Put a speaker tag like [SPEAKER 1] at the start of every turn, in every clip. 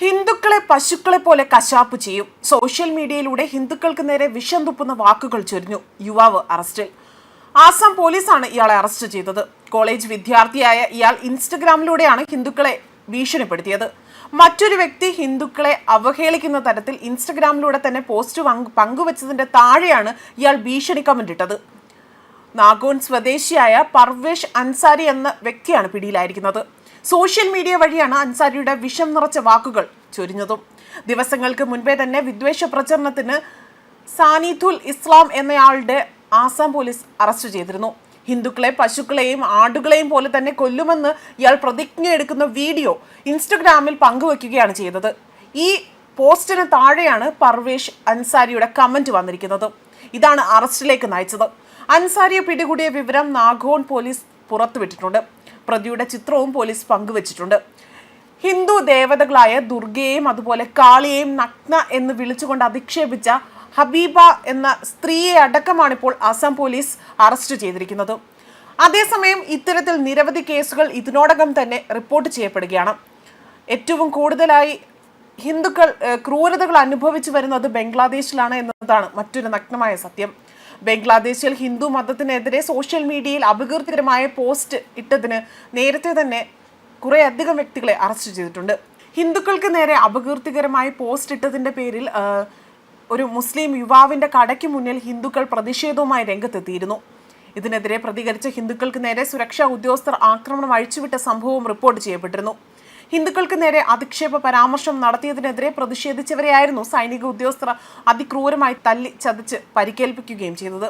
[SPEAKER 1] ഹിന്ദുക്കളെ പശുക്കളെ പോലെ കശാപ്പ് ചെയ്യും. സോഷ്യൽ മീഡിയയിലൂടെ ഹിന്ദുക്കൾക്ക് നേരെ വിഷം തുപ്പുന്ന വാക്കുകൾ ചൊരിഞ്ഞു യുവാവ് അറസ്റ്റിൽ. ആസാം പോലീസാണ് ഇയാളെ അറസ്റ്റ് ചെയ്തത്. കോളേജ് വിദ്യാർത്ഥിയായ ഇയാൾ ഇൻസ്റ്റഗ്രാമിലൂടെയാണ് ഹിന്ദുക്കളെ ഭീഷണിപ്പെടുത്തിയത്. മറ്റൊരു വ്യക്തി ഹിന്ദുക്കളെ അവഹേളിക്കുന്ന തരത്തിൽ ഇൻസ്റ്റഗ്രാമിലൂടെ തന്നെ പോസ്റ്റ് പങ്ക് പങ്കുവച്ചതിന്റെ താഴെയാണ് ഇയാൾ ഭീഷണി കമന്റ് ഇട്ടത്. നാഗോൺ സ്വദേശിയായ പർവേഷ് അൻസാരി എന്ന വ്യക്തിയാണ് പിടിയിലായിരിക്കുന്നത്. സോഷ്യൽ മീഡിയ വഴിയാണ് അൻസാരിയുടെ വിഷം നിറച്ച വാക്കുകൾ ചൊരിഞ്ഞതും. ദിവസങ്ങൾക്ക് മുൻപേ തന്നെ വിദ്വേഷ പ്രചരണത്തിന് സാനിഥുൽ ഇസ്ലാം എന്നയാളുടെ ആസാം പോലീസ് അറസ്റ്റ് ചെയ്തിരുന്നു. ഹിന്ദുക്കളെ പശുക്കളെയും ആടുകളെയും പോലെ തന്നെ കൊല്ലുമെന്ന് ഇയാൾ പ്രതിജ്ഞ എടുക്കുന്ന വീഡിയോ ഇൻസ്റ്റഗ്രാമിൽ പങ്കുവെക്കുകയാണ് ചെയ്തത്. ഈ പോസ്റ്റിന് താഴെയാണ് പർവേഷ് അൻസാരിയുടെ കമന്റ് വന്നിരിക്കുന്നത്. ഇതാണ് അറസ്റ്റിലേക്ക് നയിച്ചത്. അൻസാരിയെ പിടികൂടിയ വിവരം നാഗോൺ പോലീസ് പുറത്തുവിട്ടിട്ടുണ്ട്. പ്രതിയുടെ ചിത്രവും പോലീസ് പങ്കുവച്ചിട്ടുണ്ട്. ഹിന്ദു ദേവതകളായ ദുർഗയെയും അതുപോലെ കാളിയെയും നഗ്ന എന്ന് വിളിച്ചുകൊണ്ട് അധിക്ഷേപിച്ച ഹബീബ എന്ന സ്ത്രീയെ അടക്കമാണ് ഇപ്പോൾ അസം പോലീസ് അറസ്റ്റ് ചെയ്തിരിക്കുന്നത്. അതേസമയം ഇത്തരത്തിൽ നിരവധി കേസുകൾ ഇതിനോടകം തന്നെ റിപ്പോർട്ട് ചെയ്യപ്പെടുകയാണ്. ഏറ്റവും കൂടുതലായി ഹിന്ദുക്കൾ ക്രൂരതകൾ അനുഭവിച്ചു വരുന്നത് ബംഗ്ലാദേശിലാണ് എന്നതാണ് മറ്റൊരു നഗ്നമായ സത്യം. ബംഗ്ലാദേശിൽ ഹിന്ദു മതത്തിനെതിരെ സോഷ്യൽ മീഡിയയിൽ അപകീർത്തികരമായ പോസ്റ്റ് ഇട്ടതിന് നേരത്തെ തന്നെ കുറേ അധികം വ്യക്തികളെ അറസ്റ്റ് ചെയ്തിട്ടുണ്ട്. ഹിന്ദുക്കൾക്ക് നേരെ അപകീർത്തികരമായ പോസ്റ്റ് ഇട്ടതിന്റെ പേരിൽ ഒരു മുസ്ലിം യുവാവിന്റെ കടയ്ക്ക് മുന്നിൽ ഹിന്ദുക്കൾ പ്രതിഷേധവുമായി രംഗത്തെത്തിയിരുന്നു. ഇതിനെതിരെ പ്രതികരിച്ച ഹിന്ദുക്കൾക്ക് നേരെ സുരക്ഷാ ഉദ്യോഗസ്ഥർ ആക്രമണം അഴിച്ചുവിട്ട സംഭവം റിപ്പോർട്ട് ചെയ്യപ്പെട്ടിരുന്നു. ഹിന്ദുക്കൾക്ക് നേരെ അധിക്ഷേപ പരാമർശം നടത്തിയതിനെതിരെ പ്രതിഷേധിച്ചവരെയായിരുന്നു സൈനിക ഉദ്യോഗസ്ഥർ അതിക്രൂരമായി തല്ലി ചതച്ച് പരിക്കേൽപ്പിക്കുകയും ചെയ്തത്.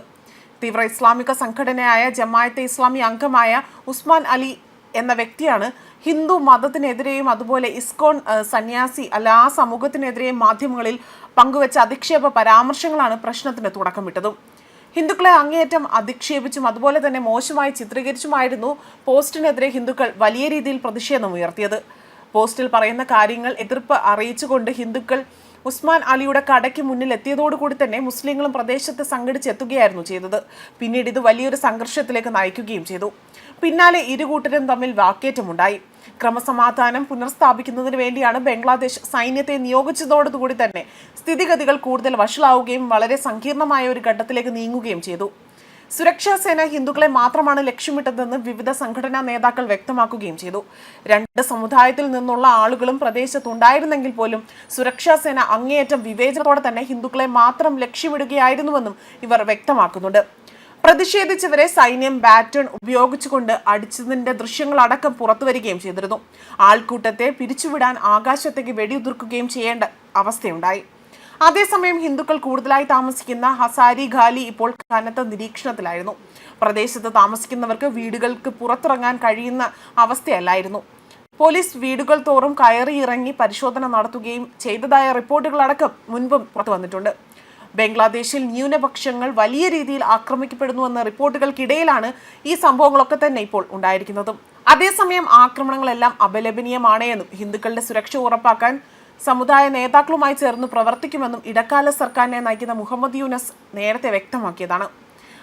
[SPEAKER 1] തീവ്ര ഇസ്ലാമിക സംഘടനയായ ജമായത്തെ ഇസ്ലാമി അംഗമായ ഉസ്മാൻ അലി എന്ന വ്യക്തിയാണ് ഹിന്ദു മതത്തിനെതിരെയും അതുപോലെ ഇസ്കോൺ സന്യാസി അല്ല ആ സമൂഹത്തിനെതിരെയും മാധ്യമങ്ങളിൽ പങ്കുവച്ച അധിക്ഷേപ പരാമർശങ്ങളാണ് പ്രശ്നത്തിന് തുടക്കമിട്ടതും. ഹിന്ദുക്കളെ അങ്ങേയറ്റം അധിക്ഷേപിച്ചും അതുപോലെ തന്നെ മോശമായി ചിത്രീകരിച്ചുമായിരുന്നു പോസ്റ്റിനെതിരെ ഹിന്ദുക്കൾ വലിയ രീതിയിൽ പ്രതിഷേധം ഉയർത്തിയത്. പോസ്റ്റിൽ പറയുന്ന കാര്യങ്ങൾ എതിർപ്പ് അറിയിച്ചുകൊണ്ട് ഹിന്ദുക്കൾ ഉസ്മാൻ അലിയുടെ കടയ്ക്ക് മുന്നിൽ എത്തിയതോടുകൂടി തന്നെ മുസ്ലിങ്ങളും പ്രദേശത്ത് സംഘടിച്ചെത്തുകയായിരുന്നു ചെയ്തത്. പിന്നീട് ഇത് വലിയൊരു സംഘർഷത്തിലേക്ക് നയിക്കുകയും ചെയ്തു. പിന്നാലെ ഇരുകൂട്ടരും തമ്മിൽ വാക്കേറ്റമുണ്ടായി. ക്രമസമാധാനം പുനഃസ്ഥാപിക്കുന്നതിന് വേണ്ടിയാണ് ബംഗ്ലാദേശ് സൈന്യത്തെ നിയോഗിച്ചതോടുകൂടി തന്നെ സ്ഥിതിഗതികൾ കൂടുതൽ വഷളാവുകയും വളരെ സങ്കീർണമായ ഒരു ഘട്ടത്തിലേക്ക് നീങ്ങുകയും ചെയ്തു. സുരക്ഷാ സേന ഹിന്ദുക്കളെ മാത്രമാണ് ലക്ഷ്യമിട്ടതെന്ന് വിവിധ സംഘടനാ നേതാക്കൾ വ്യക്തമാക്കുകയും ചെയ്തു. രണ്ട് സമുദായത്തിൽ നിന്നുള്ള ആളുകളും പ്രദേശത്തുണ്ടായിരുന്നെങ്കിൽ പോലും സുരക്ഷാ സേന അങ്ങേയറ്റം വിവേചനത്തോടെ തന്നെ ഹിന്ദുക്കളെ മാത്രം ലക്ഷ്യമിടുകയായിരുന്നുവെന്നും ഇവർ വ്യക്തമാക്കുന്നുണ്ട്. പ്രതിഷേധിച്ചവരെ സൈന്യം ബാറ്റൺ ഉപയോഗിച്ചുകൊണ്ട് അടിച്ചതിന്റെ ദൃശ്യങ്ങളടക്കം പുറത്തുവരികയും ചെയ്തിരുന്നു. ആൾക്കൂട്ടത്തെ പിരിച്ചുവിടാൻ ആകാശത്തേക്ക് വെടിയുതിർക്കുകയും ചെയ്യേണ്ട അവസ്ഥയുണ്ടായി. അതേസമയം ഹിന്ദുക്കൾ കൂടുതലായി താമസിക്കുന്ന ഹസാരി ഖാലി ഇപ്പോൾ കനത്ത നിരീക്ഷണത്തിലായിരുന്നു. പ്രദേശത്ത് താമസിക്കുന്നവർക്ക് വീടുകൾക്ക് പുറത്തിറങ്ങാൻ കഴിയുന്ന അവസ്ഥയല്ലായിരുന്നു. പോലീസ് വീടുകൾ തോറും കയറി ഇറങ്ങി പരിശോധന നടത്തുകയും ചെയ്തതായ റിപ്പോർട്ടുകളടക്കം മുൻപും പുറത്തു വന്നിട്ടുണ്ട്. ബംഗ്ലാദേശിൽ ന്യൂനപക്ഷങ്ങൾ വലിയ രീതിയിൽ ആക്രമിക്കപ്പെടുന്നുവെന്ന റിപ്പോർട്ടുകൾക്കിടയിലാണ് ഈ സംഭവങ്ങളൊക്കെ തന്നെ ഇപ്പോൾ ഉണ്ടായിരിക്കുന്നതും. അതേസമയം ആക്രമണങ്ങളെല്ലാം അപലപനീയമാണ് എന്നും ഹിന്ദുക്കളുടെ സുരക്ഷ ഉറപ്പാക്കാൻ സമുദായ നേതാക്കളുമായി ചേർന്ന് പ്രവർത്തിക്കുമെന്നും ഇടക്കാല സർക്കാരിനെ നയിക്കുന്ന മുഹമ്മദ് യൂനസ് നേരത്തെ വ്യക്തമാക്കിയതാണ്.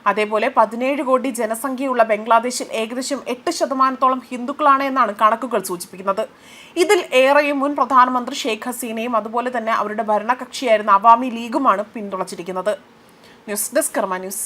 [SPEAKER 1] അതേപോലെ പതിനേഴ് കോടി ജനസംഖ്യയുള്ള ബംഗ്ലാദേശിൽ ഏകദേശം എട്ട് ശതമാനത്തോളം ഹിന്ദുക്കളാണ് എന്നാണ് കണക്കുകൾ സൂചിപ്പിക്കുന്നത്. ഇതിൽ ഏറെയും മുൻ പ്രധാനമന്ത്രി ഷെയ്ഖ് ഹസീനയും അതുപോലെ തന്നെ അവരുടെ ഭരണകക്ഷിയായിരുന്ന അവാമി ലീഗുമാണ് പിന്തുണച്ചിരിക്കുന്നത്. News desk Karma news.